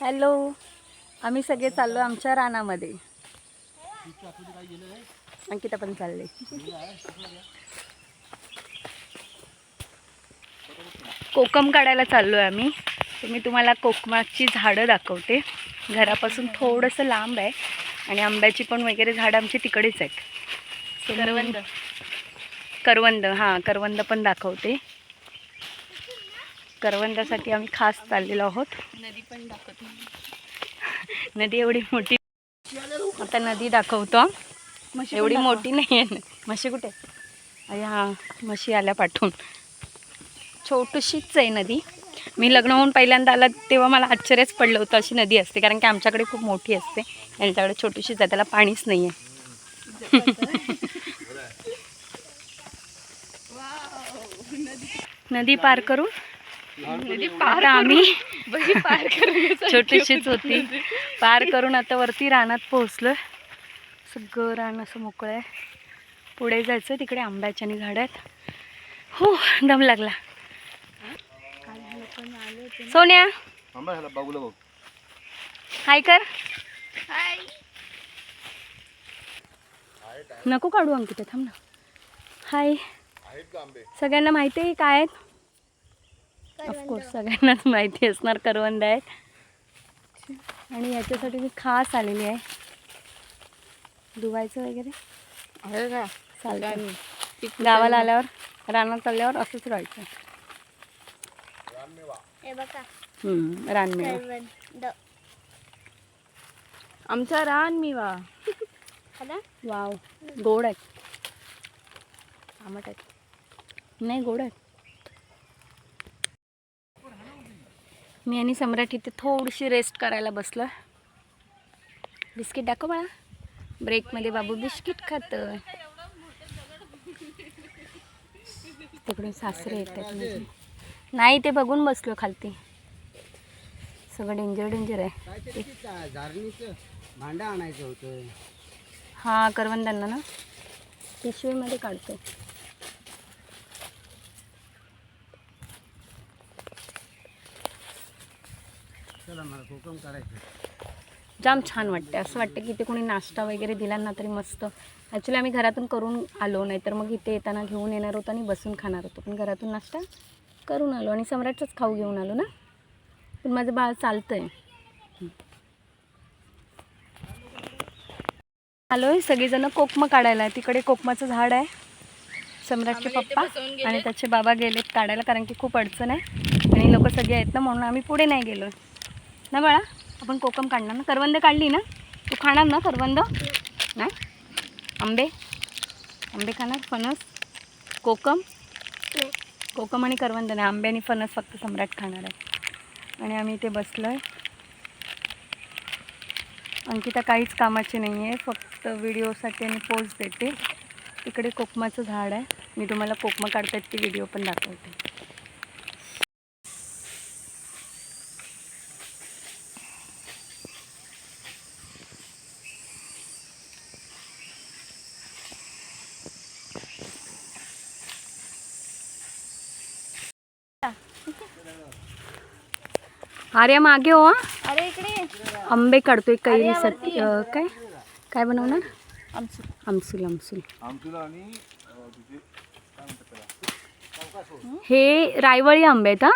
Hello. आम्ही सगळे चाललो आमच्या रानामध्ये. अंकिता पण चालले. कोकम काढायला चाललो आहे आम्ही. तर मी तुम्हाला कोकमाची झाडं दाखवते. घरापासून थोडंसं लांब आहे आणि आंब्याची पण वगैरे झाडं आमची तिकडेच आहेत. करवंद. करवंद हां करवंद पण दाखवते. करवंदासाठी आम्ही खास चाललेलो आहोत. नदी पण दाखवते. नदी एवढी मोठी आता नदी दाखवतो एवढी मोठी नाही आहे म्हशी कुठे अरे हा म्हशी आल्या पाठवून छोटीशीच आहे नदी. मी लग्न होऊन पहिल्यांदा आला तेव्हा मला आश्चर्यच पडलं होतं अशी नदी असते कारण की आमच्याकडे खूप मोठी असते. यांच्याकडे छोटीशीच आहे त्याला पाणीच नाही आहे. नदी पार करून आता आम्ही बरी पार करण्यासाठी छोटीशीच होती. पार करून आता वरती रानात पोहोचलो सगळं रान असं मोकळं आहे. पुढे जायचं तिकडे आंब्याच्या आणि झाड आहेत हो दम लागला. सोन्या. हाय कर. नको काढू अंकिता थांब ना. हाय. सगळ्यांना माहिती आहे काय आहेत? ऑफकोर्स सगळ्यांनाच माहिती असणार करवंद आहेत. आणि याच्यासाठी मी खास आलेली आहे. धुवायचं वगैरे? आहे चालतं गावाला आल्यावर रानात आल्यावर असंच राहायचं. हे रानमेवा आमचा रान मिवा. खाला? वाव. गोड आहेत. आंबट आहेत. नाही गोड आहेत. मी आणि सम्राट इथे थोडीशी रेस्ट करायला बसलो. बिस्किट दाखव बाळा. ब्रेकमध्ये बाबू बिस्किट खात. तिकडून सासरे येतात. नाही ते बघून बसलो खालती. सगळं डेंजर डेंजर आहे. भांडं आणायचं होतं. हा करवंदांना ना. पिशवीमध्ये काढतो चला मला कोकम काढायचं जाम छान वाटते असं वाटतं की इथे कोणी नाश्ता वगैरे दिला ना तरी मस्त. ॲक्च्युली आम्ही घरातून करून आलो नाही तर मग इथे येताना घेऊन येणार होतो आणि बसून खाणार होतो. पण घरातून नाश्ता करून आलो आणि सम्राटचंच खाऊ घेऊन आलो ना? पण माझं बाळ चालतं आहे आलो आहे सगळेजणं कोकमं काढायला तिकडे कोकमाचं झाड आहे. सम्राटचे पप्पा आणि त्याचे बाबा गेलेत काढायला कारण की खूप अडचण आहे. आणि लोक सगळे आहेत ना म्हणून आम्ही पुढे नाही गेलो ना बाळा आपण कोकम काढणार ना. करवंद काढली ना? तू खाणार ना करवंद? नाही? आंबे? आंबे खाणार? फणस? कोकम? कोकम आणि करवंद नाही. आंबे आणि फणस फक्त सम्राट खाणार आहे. आणि आम्ही इथे बसलो आहे अंकिता काहीच कामाची नाही आहे. फक्त व्हिडिओसाठी आणि पोस्ट देते. तिकडे कोकमाचं झाड आहे. मी तुम्हाला कोकमं काढतात ती व्हिडिओ पण दाखवते. अरे मागे हो हा. अरे इकडे. आंबे काढतोय कैरी सत अं, काय? काय बनवणार? आमसूल आमसूल. आमचुला आणि अं, तुझे काय म्हणतात त्याला? हे रायवळी आंबे आहेत हा.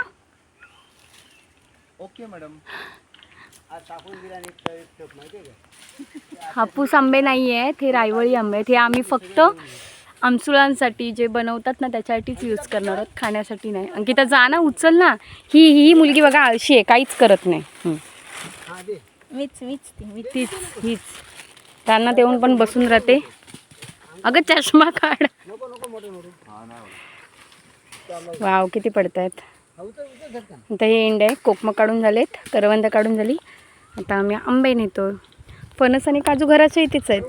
Okay madam. हापूस आंबे नाही आहेत हे रायवळी आंबे आहेत. हे आम्ही फक्त आमसुलांसाठी जे बनवतात ना त्याच्यासाठीच यूज करणार आहोत खाण्यासाठी नाही. अंकिता जा ना उचल ना. ही ही मुलगी बघा आळशी आहे काहीच करत नाही. मीच मीच ती मीच. तीच हीच. त्यांना देऊन पण बसून राहते. अगं चष्मा काढ. हा वाव किती पडत आहेत आता हे इंड आहे कोकमं काढून झालेत करवंद काढून झाली. आता आम्ही आंबे नेतो. फणस आणि काजू घराच्या इथेच आहेत.